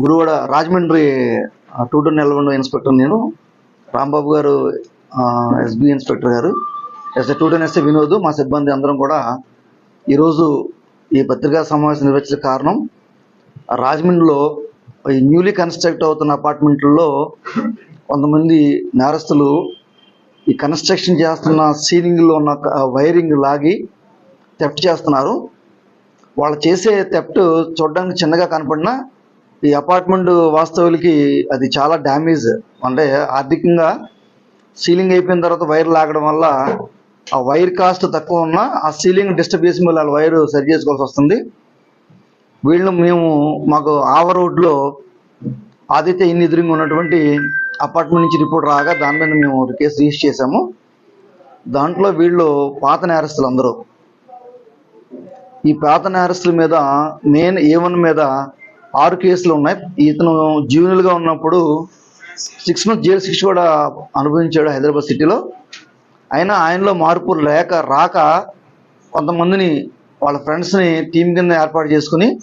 గురువాడ Rajahmundry two two Nelakonda inspector నేను. Rambabu garu SB inspector garu. S two two SA Vinod మా సిబ్బంది అందరం కూడా ఈరోజు ఈ పత్రికా సమావేశం నిర్వహించిన కారణం రాజమండ్రిలో ఈ న్యూలీ కన్స్ట్రక్ట్ అవుతున్న అపార్ట్మెంట్లలో కొంతమంది నేరస్తులు ఈ కన్స్ట్రక్షన్ చేస్తున్న సీలింగ్లో ఉన్న వైరింగ్ లాగి థెఫ్ట్ చేస్తున్నారు. వాళ్ళు చేసే థెఫ్ట్ చూడడానికి చిన్నగా కనపడినా ఈ అపార్ట్మెంట్ వాస్తవులకి అది చాలా డ్యామేజ్. అంటే ఆర్థికంగా సీలింగ్ అయిపోయిన తర్వాత వైర్ లాగడం వల్ల ఆ వైర్ కాస్ట్ తక్కువ ఉన్నా ఆ సీలింగ్ డిస్టర్బ్ చేసి మళ్ళీ వాళ్ళ వైర్ సరి చేసుకోవాల్సి వస్తుంది. వీళ్ళు మేము మాకు ఆవ రోడ్లో ఆదిత్య ఇన్ ఎదురుగా ఉన్నటువంటి అపార్ట్మెంట్ నుంచి రిపోర్ట్ రాగా దాని మీద మేము కేసు రిజిస్టర్ చేశాము. దాంట్లో వీళ్ళు పాత నేరస్తులు అందరూ. ఈ పాత నేరస్తుల మీద మెయిన్ ఏ వన్ మీద ఆరు కేసులు ఉన్నాయి. ఇతను జూనియర్గా ఉన్నప్పుడు సిక్స్ మంత్ జైలు శిక్ష కూడా అనుభవించాడు హైదరాబాద్ సిటీలో. అయినా ఆయనలో మార్పు లేక రాక కొంతమందిని వాళ్ళ ఫ్రెండ్స్ని టీం కింద ఏర్పాటు చేసుకుని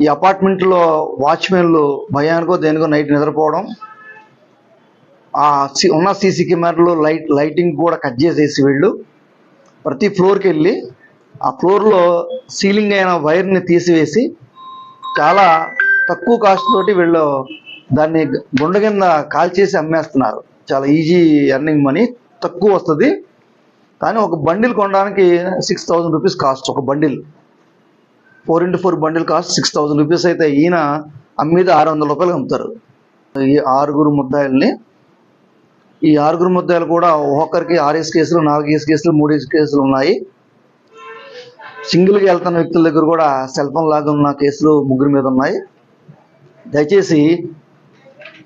ఈ అపార్ట్మెంట్లో వాచ్మెన్లు భయానికో దేనికో నైట్ నిద్రపోవడం ఆ సి- ఉన్న సీసీ కెమెరాలో లైట్ లైటింగ్ కూడా కట్ చేసేసి వీళ్ళు. ప్రతి ఫ్లోర్కి వెళ్ళి ఆ ఫ్లోర్లో సీలింగ్ అయిన వైర్ని తీసివేసి చాలా తక్కువ కాస్ట్ తోటి వీళ్ళు దాన్ని గుండ కింద కాల్చేసి అమ్మేస్తున్నారు. చాలా ఈజీ ఎర్నింగ్ మనీ తక్కువ వస్తుంది. కానీ ఒక బండిల్ కొనడానికి సిక్స్ థౌజండ్ రూపీస్ కాస్ట్ ఒక bundle. Four into four bundle cost six thousand rupees అయితే ఈయన అమ్మీద ఆరు వందల రూపాయలు అమ్ముతారు. ఈ ఆరుగురు ముద్దాయిల్ని ఈ ఆరుగురు ముద్దాయిలు కూడా ఒక్కొక్కరికి ఆరేసి కేసులు నాలుగు ఏసు కేసులు మూడు కేసులు ఉన్నాయి. సింగిల్గా వెళ్తున్న వ్యక్తుల దగ్గర కూడా సెల్ ఫోన్ లాగా ఉన్న కేసులు ముగ్గురు మీద ఉన్నాయి. దయచేసి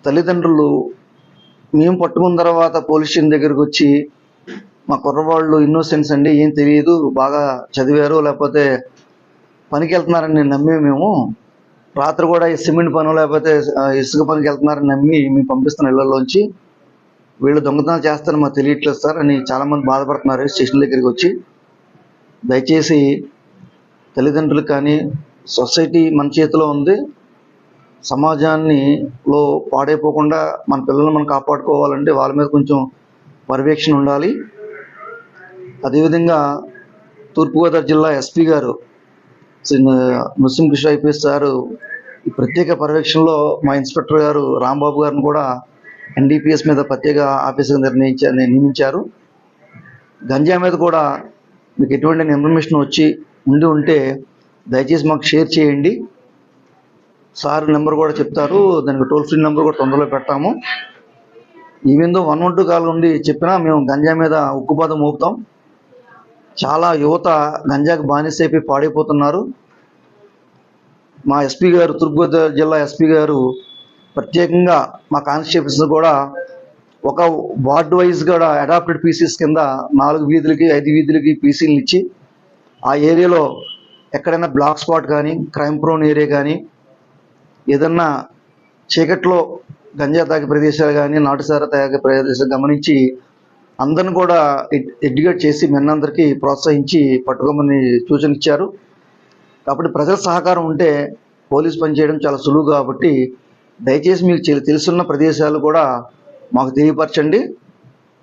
తల్లిదండ్రులు మేము పట్టుకున్న తర్వాత పోలీస్ స్టేషన్ దగ్గరికి వచ్చి మా కుర్రవాళ్ళు ఇన్నోసెన్స్ అండి ఏం తెలియదు బాగా చదివారు లేకపోతే పనికి వెళ్తున్నారని నేను నమ్మి మేము రాత్రి కూడా ఈ సిమెంట్ పను లేకపోతే ఇసుక పనికి వెళ్తున్నారని నమ్మి మేము పంపిస్తున్న ఇళ్ళలోంచి వీళ్ళు దొంగతనాలు చేస్తారని మాకు తెలియట్లేదు సార్ అని చాలామంది బాధపడుతున్నారు స్టేషన్ దగ్గరికి వచ్చి. దయచేసి తల్లిదండ్రులు కానీ సొసైటీ మన చేతిలో ఉంది. సమాజాన్ని లో పాడైపోకుండా మన పిల్లల్ని మనం కాపాడుకోవాలంటే వాళ్ళ మీద కొంచెం పర్యవేక్షణ ఉండాలి. అదేవిధంగా తూర్పుగోదావరి జిల్లా ఎస్పీ గారు శ్రీ నృసింహ కృష్ణ ఐపీఎస్ గారు ఈ ప్రత్యేక పర్యవేక్షణలో మా ఇన్స్పెక్టర్ గారు రాంబాబు గారిని కూడా ఎన్డీపీఎస్ మీద ప్రత్యేక ఆఫీసర్ నిర్ణయించారు. నియమించారు గంజా మీద కూడా మీకు ఎటువంటి ఇన్ఫర్మేషన్ వచ్చి ఉండి ఉంటే దయచేసి మాకు షేర్ చేయండి. సార్ నెంబర్ కూడా చెప్తారు. దానికి టోల్ ఫ్రీ నెంబర్ కూడా తొందరలో పెట్టాము ఈవెందో వన్ వన్ టూ కాల్ నుండి చెప్పినా మేము గంజా మీద ఉక్కుపాదం మోపుతాం. చాలా యువత గంజాకి బానిసైపోయి పాడైపోతున్నారు. మా ఎస్పీ గారు తూర్పుగోదావరి జిల్లా ఎస్పీ గారు ప్రత్యేకంగా మా కానిస్టేబుల్స్ కూడా ఒక వార్డ్ వైజ్ కూడా అడాప్టెడ్ పీసీస్ కింద నాలుగు వీధులకి ఐదు వీధులకి పీసీలు ఇచ్చి ఆ ఏరియాలో ఎక్కడైనా బ్లాక్ స్పాట్ కానీ క్రైమ్ ప్రోన్ ఏరియా కానీ ఏదన్నా చీకట్లో గంజా తాగే ప్రదేశాలు కానీ నాటుసార తాగే ప్రదేశాలు గమనించి అందరిని కూడా ఎడ్యుకేట్ చేసి మెన్నందరికీ ప్రోత్సహించి పట్టుకోమని సూచన ఇచ్చారు కాబట్టి ప్రజల సహకారం ఉంటే పోలీస్ పని చేయడం చాలా సులువు కాబట్టి దయచేసి మీకు తెలుసున్న ప్రదేశాలు కూడా మాకు తెలియపరచండి.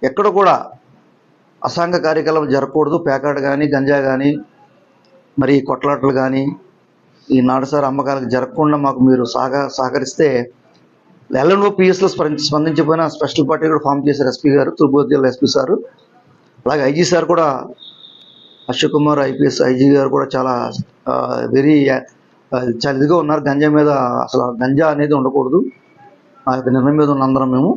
ఎక్కడ కూడా అసాంఘ కార్యకలాపం జరగకూడదు. పేకాట కానీ గంజా కానీ మరి కొట్లాటలు కానీ ఈ నాడుసారి అమ్మకాలకు జరగకుండా మాకు మీరు సహక సహకరిస్తే ఎల్ఎన్ఓ పిఎస్లో స్పందించిపోయిన స్పెషల్ పార్టీ కూడా ఫామ్ చేశారు ఎస్పీ గారు తూర్పుగోదావరి జిల్లా ఎస్పీ సారు. అలాగే ఐజీ సార్ కూడా అశోక్ కుమార్ ఐపీఎస్ ఐజీ గారు కూడా చాలా వెరీ చాలా ఇదిగా ఉన్నారు. గంజా మీద అసలు గంజా అనేది ఉండకూడదు. ఆ యొక్క నిర్ణయం మీద ఉన్న అందరం మేము